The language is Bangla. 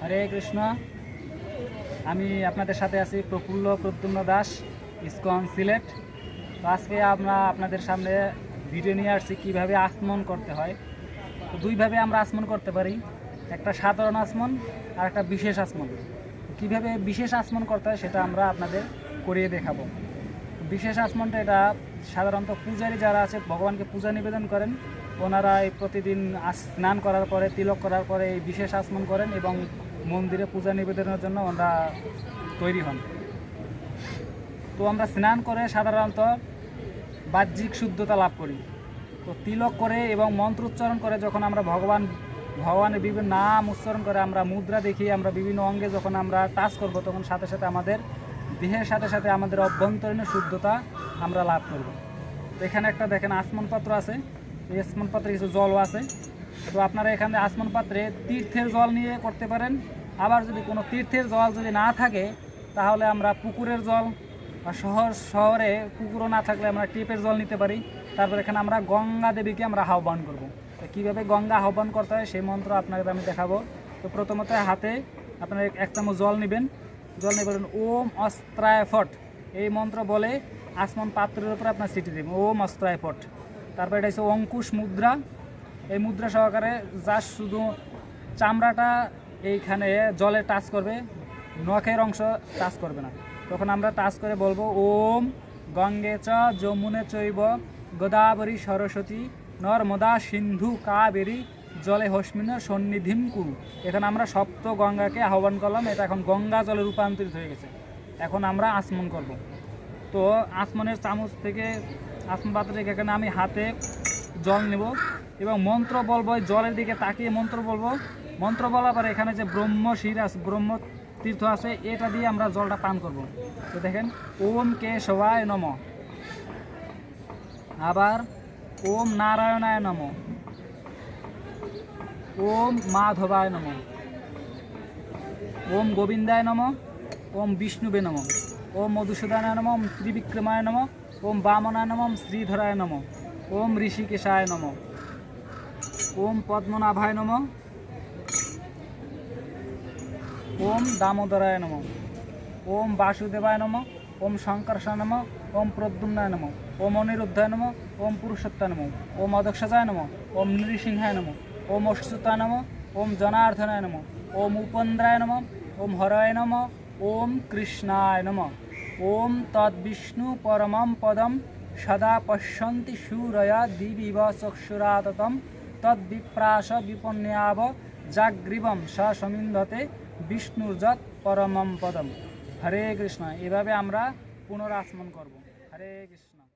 হরে কৃষ্ণ। আমি আপনাদের সাথে আছি প্রফুল্ল প্রদ্যুম্ন দাস, ইসকন সিলেট। তো আজকে আমরা আপনাদের সামনে ভিডিও নিয়ে আসছি কীভাবে আসমন করতে হয়। তো দুইভাবে আমরা আসমন করতে পারি। একটা সাধারণ আসমন আর একটা বিশেষ আসমন কীভাবে বিশেষ আসমন করতে হয় সেটা আমরা আপনাদের করিয়ে দেখাবো। বিশেষ আসমনটা এটা সাধারণত পূজারী যারা আছে, ভগবানকে পূজা নিবেদন করেন। ওনারা এই প্রতিদিন স্নান করার পরে, তিলক করার পরে এই বিশেষ আসমন করেন এবং মন্দিরে পূজা নিবেদনের জন্য ওনারা তৈরি হন। তো আমরা স্নান করে সাধারণত বাহ্যিক শুদ্ধতা লাভ করি। তো তিলক করে এবং মন্ত্র উচ্চারণ করে যখন আমরা ভগবান, ভগবানের বিভিন্ন নাম উচ্চারণ করে আমরা মুদ্রা দেখি, আমরা বিভিন্ন অঙ্গে যখন আমরা টাচ করব, তখন সাথে সাথে আমাদের দেহের সাথে সাথে আমাদের অভ্যন্তরীণ শুদ্ধতা আমরা লাভ করব। এখানে একটা দেখেন আসমন পাত্র আছে। এই আসমন পাত্রে কিছু জলও আছে। তো আপনারা এখানে আসমন পাত্রে তীর্থের জল নিয়ে করতে পারেন। আবার যদি কোনো তীর্থের জল যদি না থাকে, তাহলে আমরা পুকুরের জল আর শহর, শহরে পুকুরও না থাকলে আমরা টিপের জল নিতে পারি। তারপর এখানে আমরা গঙ্গা দেবীকে আমরা আহ্বান করব। তো কীভাবে গঙ্গা আহ্বান করতে হয় সেই মন্ত্র আপনাকে আমি দেখাবো। তো প্রথমত হাতে আপনার এক চামচ জল নেবেন। জল নেবেন ওম অস্ত্রায় ফট। এই মন্ত্র বলে আসমান পাত্রের উপরে আপনার সিটি দেবেন ওম অস্ত্রায় ফট তারপর এটা হচ্ছে অঙ্কুশ মুদ্রা। এই মুদ্রা সহকারে যা শুধু চামড়াটা এইখানে জলে টাচ করবে, নখের অংশ টাচ করবে না। তখন আমরা টাচ করে বলব, ওম গঙ্গে চ যমুনে চৈব গোদাবরী সরস্বতী নর্মদা সিন্ধু কাবেরী জলে হস্মিন সন্নিধিম কুরু। এখানে আমরা সপ্ত গঙ্গাকে আহ্বান করলাম, এটা এখন গঙ্গা জলে রূপান্তরিত হয়ে গেছে। এখন আমরা আসমন করব। তো আসমানের চামচ থেকে আসমান পাত্র থেকে এখানে আমি হাতে জল নেব এবং মন্ত্র বলব জলের দিকে তাকিয়ে মন্ত্র বলব। মন্ত্র বলার পরে এখানে যে ব্রহ্ম শির আছে, ব্রহ্ম তীর্থ আছে, এটা দিয়ে আমরা জলটা পান করব। তো দেখেন, ওম কে সবাই নম। আবার ওম নারায়ণায় নম। ওম মাধবায় নম। ওম গোবিন্দায় নম। ওম বিষ্ণুবে নম। ওম মধুসূদনায় নম ত্রিবিক্রমায় নম ওম বামনায় নম শ্রীধরায় নম ওম ঋষিকেশায় নম ওম পদ্মনাভায় নম ওম দামোদরায় নম ওম বাসুদেবায় নম ওম শঙ্কর্ষায় নম ওম প্রদ্যুম্নায় নম ওম অনিরুদ্ধায় নম ওম পুরুষত্বায় নম ওম অদক্ষজায় নম ওম নৃসিংহায় নম ওম অশ্রুতায় নম ওম জনার্দনায় নম ওম উপন্দ্রায় নম ওম হরায় নম ওম কৃষ্ণায় নম ওম তদ্বিষ্ণু পরমম পদম সদা পশ্যন্তি সুরয়া দিবিব চক্ষুরাততম তদ্বিপ্রাস বিপন্যাব জাগ্রীবম স সমিন্ধতে বিষ্ণুর্যৎ পরমম পদম। হরে কৃষ্ণ। এভাবে আমরা পুনরাসমন করব। হরে কৃষ্ণ।